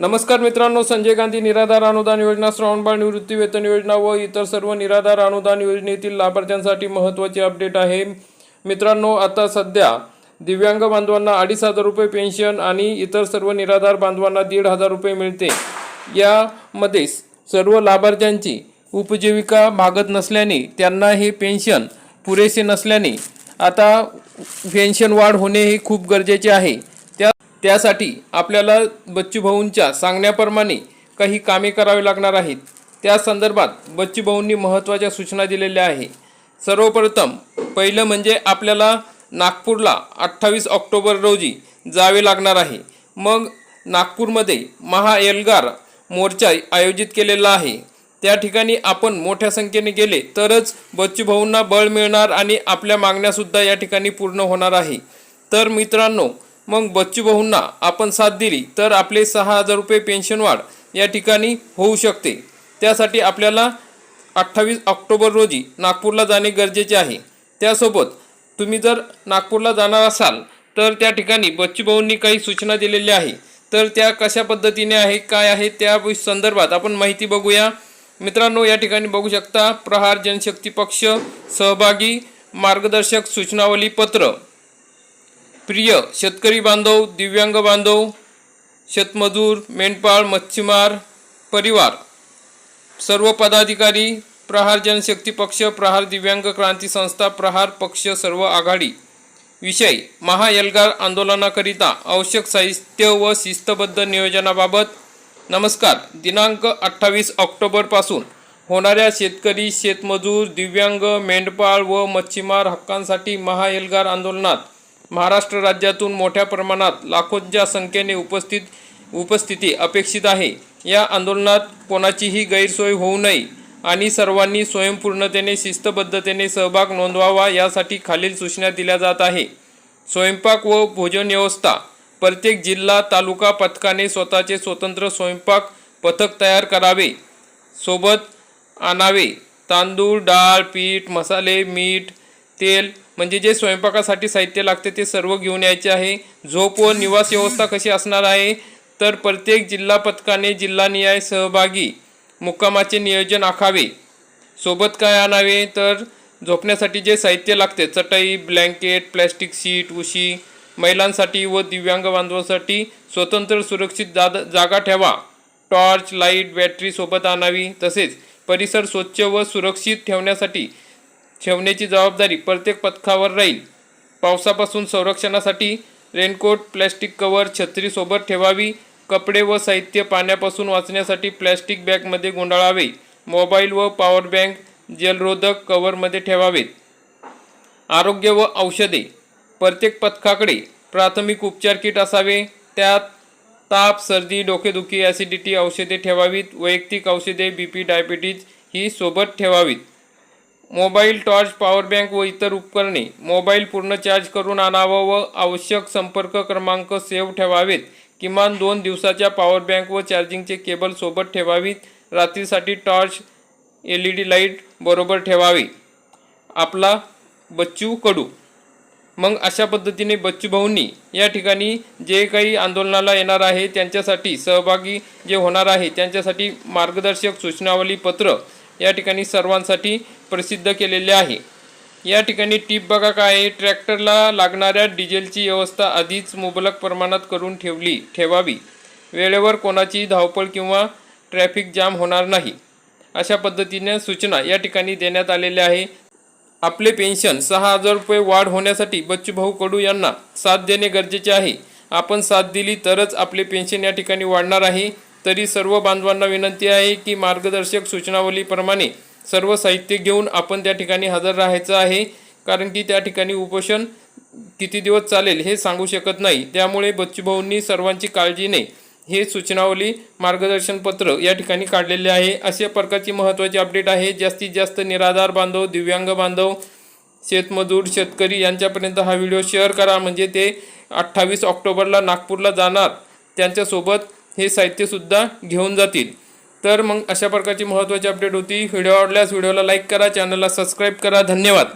नमस्कार मित्रांनो संजय गांधी निराधार अनुदान योजना श्रावणबाळ निवृत्ती वेतन योजना व इतर सर्व निराधार अनुदान योजनेतील लाभार्थ्यांसाठी महत्त्वाचे अपडेट आहे. मित्रांनो आता सध्या दिव्यांग बांधवांना अडीच हजार रुपये पेन्शन आणि इतर सर्व निराधार बांधवांना दीड हजार रुपये मिळते. यामध्ये सर्व लाभार्थ्यांची उपजीविका भागत नसल्याने त्यांना हे पेन्शन पुरेसे नसल्याने आता पेन्शन वाढ होणे हे खूप गरजेचे आहे. त्यासाठी आपल्याला बच्चूभाऊंच्या सांगण्याप्रमाणे काही कामे करावी लागणार आहेत. त्या संदर्भात बच्चूभाऊंनी महत्त्वाच्या सूचना दिलेल्या आहे सर्वप्रथम पहिलं म्हणजे आपल्याला नागपूरला अठ्ठावीस ऑक्टोबर रोजी जावे लागणार आहे. मग नागपूरमध्ये महाएल्गार मोर्चा आयोजित केलेला आहे. त्या ठिकाणी आपण मोठ्या संख्येने गेले तरच बच्चूभाऊंना बळ मिळणार आणि आपल्या मागण्यासुद्धा या ठिकाणी पूर्ण होणार आहे. तर मित्रांनो मग बच्चू आपण साथ दिली तर आपले सहा हजार रुपये पेन्शन वाढ या ठिकाणी होऊ शकते. त्यासाठी आपल्याला अठ्ठावीस ऑक्टोबर रोजी नागपूरला जाणे गरजेचे आहे. त्यासोबत तुम्ही जर नागपूरला जाणार असाल तर त्या ठिकाणी बच्चूभाऊंनी काही सूचना दिलेल्या आहे. तर त्या कशा पद्धतीने आहे काय आहे त्या संदर्भात आपण माहिती बघूया. मित्रांनो या ठिकाणी बघू शकता प्रहार जनशक्ती पक्ष सहभागी मार्गदर्शक सूचनावली पत्र. प्रिय शेतकरी बांधव दिव्यांग बांधव शेतमजूर मेंढपाळ मच्छीमार परिवार सर्व पदाधिकारी प्रहार जनशक्ती पक्ष प्रहार दिव्यांग क्रांती संस्था प्रहार पक्ष सर्व आघाडी विषय महाएलगार आंदोलनाकरिता आवश्यक साहित्य व शिस्तबद्ध नियोजनाबाबत नमस्कार. दिनांक अठ्ठावीस ऑक्टोबरपासून होणाऱ्या शेतकरी शेतमजूर दिव्यांग मेंढपाळ व मच्छीमार हक्कांसाठी महाएलगार आंदोलनात महाराष्ट्र राज्यातून मोठ्या प्रमाणात लाखोंच्या संख्येने उपस्थित उपस्थिती अपेक्षित आहे. या आंदोलनात कोणाचीही गैरसोय होऊ नये आणि सर्वांनी स्वयंपूर्णतेने शिस्तबद्धतेने सहभाग नोंदवावा यासाठी खालील सूचना दिल्या जात आहे. स्वयंपाक व भोजन व्यवस्था. प्रत्येक जिल्हा तालुका पथकाने स्वतःचे स्वतंत्र स्वयंपाक पथक तयार करावे. सोबत आणावे. तांदूळ डाळ पीठ मसाले मीठ तेल म्हणजे जे स्वयंपाकासाठी साहित्य लागते ते सर्व घेऊन यायचे आहे. झोप व निवास व्यवस्था कशी असणार आहे? तर प्रत्येक जिल्हा पथकाने जिल्हानिहाय सहभागी मुक्कामाचे नियोजन आखावे. सोबत काय आणावे? तर झोपण्यासाठी जे साहित्य लागते चटई ब्लँकेट प्लॅस्टिक सीट उशी महिलांसाठी व दिव्यांग बांधवांसाठी स्वतंत्र सुरक्षित जाद जागा ठेवा. टॉर्च लाइट बॅटरी सोबत आणावी. तसेच परिसर स्वच्छ व सुरक्षित ठेवण्यासाठी ठेवण्याची जबाबदारी प्रत्येक पथकावर राहील. पावसापासून संरक्षणासाठी रेनकोट प्लॅस्टिक कवर छत्री सोबत ठेवावी कपडे व साहित्य पाण्यापासून वाचण्यासाठी प्लॅस्टिक बॅगमध्ये गुंडाळावे मोबाईल व पॉवर बँक जलरोधक कवरमध्ये ठेवावेत. आरोग्य व औषधे प्रत्येक पथकाकडे प्राथमिक उपचार किट असावे त्यात ताप सर्दी डोकेदुखी ॲसिडिटी औषधे ठेवावीत वैयक्तिक औषधे बी पी डायबिटीज ही सोबत ठेवावीत. मोबाईल टॉर्च पॉवर बँक व इतर उपकरणे मोबाईल पूर्ण चार्ज करून आणावं व आवश्यक संपर्क क्रमांक सेव्ह ठेवावेत. किमान दोन दिवसाच्या पॉवर बँक व चार्जिंगचे केबल सोबत ठेवावीत. रात्रीसाठी torch L E D light बरोबर ठेवावे. आपला बच्चू कडू. मग अशा पद्धतीने बच्चू भाऊंनी या ठिकाणी जे काही आंदोलनाला येणार आहे त्यांच्यासाठी सहभागी जे होणार आहे त्यांच्यासाठी मार्गदर्शक सूचनावली पत्र या ठिकाणी सर्वांसाठी प्रसिद्ध केलेले आहे. या ठिकाणी टीप बघा काय? आहे ट्रॅक्टरला लागणाऱ्या डिझेलची व्यवस्था आधीच मुबलक प्रमाणात करून ठेवली ठेवावी. वेळेवर कोणाची धावपळ किंवा ट्रॅफिक जाम होणार नाही. अशा पद्धतीने सूचना या ठिकाणी देण्यात आलेल्या आहे. आपले पेन्शन सहा हजार रुपये वाढ होण्यासाठी बच्चूभाऊ कडू यांना साथ देणे गरजेचे आहे. आपण साथ दिली तरच आपले पेन्शन या ठिकाणी वाढणार आहे. तरी सर्व बांधवांना विनंती आहे की मार्गदर्शक सूचनावलीप्रमाणे सर्व साहित्य घेऊन आपण त्या ठिकाणी हजर राहायचं आहे. कारण की त्या ठिकाणी उपोषण किती दिवस चालेल हे सांगू शकत नाही. त्यामुळे बच्चूभाऊंनी सर्वांची काळजीने हे सूचनावली मार्गदर्शन पत्र या ठिकाणी काढलेले आहे. अशा प्रकारची महत्त्वाची अपडेट आहे. जास्तीत जास्त निराधार बांधव दिव्यांग बांधव शेतमजूर शेतकरी यांच्यापर्यंत हा व्हिडिओ शेअर करा. म्हणजे ते अठ्ठावीस ऑक्टोबरला नागपूरला जाणार. त्यांच्यासोबत हे साहित्यसुद्धा घेऊन जातील. तर मग अशा प्रकारची महत्त्वाची अपडेट होती. व्हिडिओ आवडल्यास व्हिडिओला लाईक करा चॅनलला सबस्क्राईब करा. धन्यवाद.